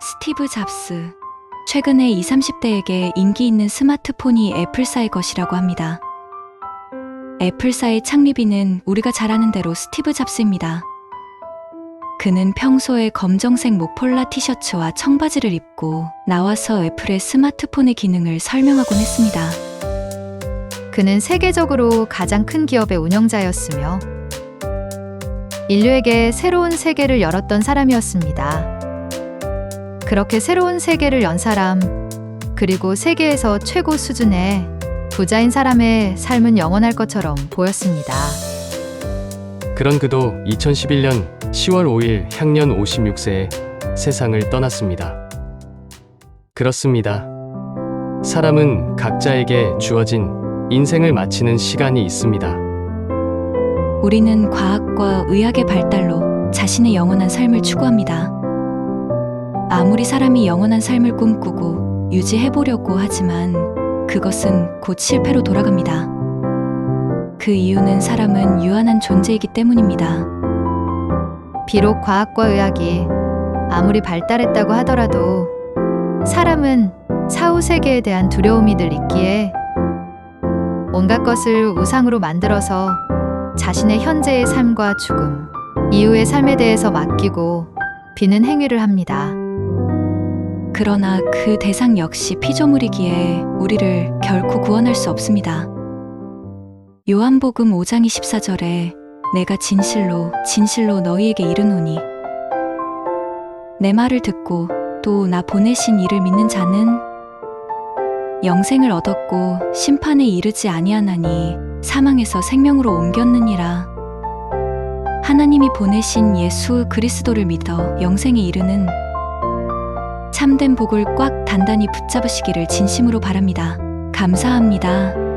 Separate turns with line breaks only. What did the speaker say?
스티브 잡스. 최근에 20, 30대에게 인기 있는 스마트폰이 애플사의 것이라고 합니다. 애플사의 창립인은 우리가 잘 아는 대로 스티브 잡스입니다. 그는 평소에 검정색 모폴라 티셔츠와 청바지를 입고 나와서 애플의 스마트폰의 기능을 설명하곤 했습니다.
그는 세계적으로 가장 큰 기업의 운영자였으며 인류에게 새로운 세계를 열었던 사람이었습니다. 그렇게 새로운 세계를 연 사람, 그리고 세계에서 최고 수준의 부자인 사람의 삶은 영원할 것처럼 보였습니다.
그런 그도 2011년 10월 5일 향년 56세에 세상을 떠났습니다. 그렇습니다. 사람은 각자에게 주어진 인생을 마치는 시간이 있습니다.
우리는 과학과 의학의 발달로 자신의 영원한 삶을 추구합니다. 아무리 사람이 영원한 삶을 꿈꾸고 유지해보려고 하지만 그것은 곧 실패로 돌아갑니다. 그 이유는 사람은 유한한 존재이기 때문입니다.
비록 과학과 의학이 아무리 발달했다고 하더라도 사람은 사후 세계에 대한 두려움이 늘 있기에 온갖 것을 우상으로 만들어서 자신의 현재의 삶과 죽음, 이후의 삶에 대해서 맡기고 비는 행위를 합니다.
그러나 그 대상 역시 피조물이기에 우리를 결코 구원할 수 없습니다. 요한복음 5장 24절에 내가 진실로 진실로 너희에게 이르노니 내 말을 듣고 또 나 보내신 이를 믿는 자는 영생을 얻었고 심판에 이르지 아니하나니 사망에서 생명으로 옮겼느니라 하나님이 보내신 예수 그리스도를 믿어 영생에 이르는 참된 복을 꽉 단단히 붙잡으시기를 진심으로 바랍니다. 감사합니다.